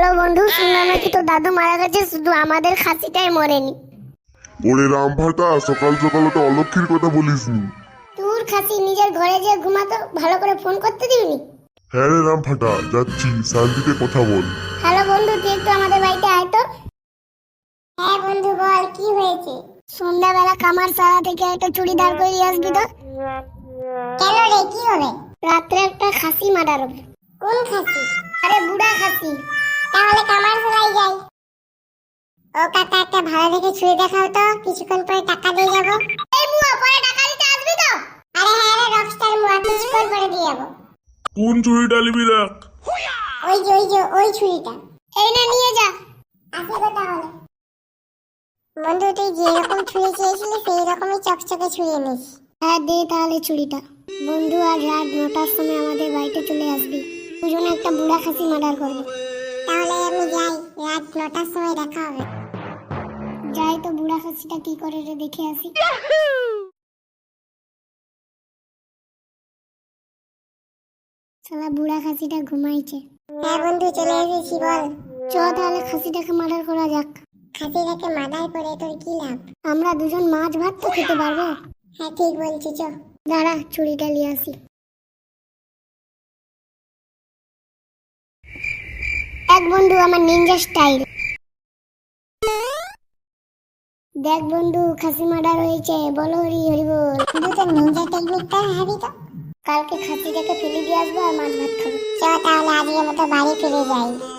Hello বন্ধু শুনলাম নাকি তোর দাদু মারা গেছে শুধু আমাদের খাসিটাই মরেনি। ওরে রামভাটা সকাল সকাল তো অলক্ষীর কথা বলিসনি তোর খাসি নিজের ঘরে যে ঘুমাতো ভালো করে ফোন করতে দিবনি হ্যাঁ রে রামভাটা যাচ্ছি শান্তিতে কথা বল। হ্যালো বন্ধু তুই একটু আমাদের বাড়িতে আয় তো। হ্যাঁ বন্ধু বল কি হয়েছে? সন্ধ্যাবেলা কামার সারা থেকে একটা চুড়িদার করে নিয়ে আসবি তো। কেন রে কি হবে রাত্রে একটা খাসি মার্ডার হবে কোন খাসি? আরে বুড়া খাসি। যাই। ও কাকা একটা ভালো দেখে ছুঁয়ে দেখাও তো কিছুক্ষণ পরে টাকা দিয়ে যাব। এই বুয়া পরে টাকা দিতে আসবি তো? আরে হ্যাঁ রে রকস্টার মুয়া কিছুক্ষণ পরে দিয়ে যাব। কোন চুরিটা নিবি ওই যে ওই যে ওই ছুরিটা এই না নিয়ে যা। তাহলে। বন্ধু তুই যে রকম ছুরি চেয়েছিলি সেই রকমই চকচকে ছুরি এনেছিস। হ্যাঁ দে তাহলে ছুরিটা বন্ধু আজ রাত নটার সময় আমাদের বাড়িতে চলে আসবি। দুজনে একটা বুড়া খাসি মার্ডার করব। তাহলে আমি যাই। রাত নটার সময় দেখা হবে। যাই তো বুড়া খাসিটা কি করে রে দেখে আসি। শালা বুড়া খাসিটা ঘুমাইছে। হ্যাঁ বন্ধু চলে এসেছি বল। চ তাহলে খাসিটাকে মার্ডার করা যাক। খাসিটাকে মার্ডার করে তোর কি লাভ? আমরা দুজন মাছ ভাত তো খেতে পারব। হ্যাঁ ঠিক বলছি চ। দাঁড়া ছুরিটা নিয়ে আসি। এক বন্ধু আমার নিনজা স্টাইল দেখ বন্ধু, খাসি মার্ডার রয়েছে। বলো, হরি হরি বল। কিন্তু তোর নিনজা টেকনিকটা হাবি তো। কালকে খাসিটাকে ফেলে দিয়ে আসব আর মাছ ভাত খাব। চ তাহলে আজকের মতো বাড়ি ফিরে যাই।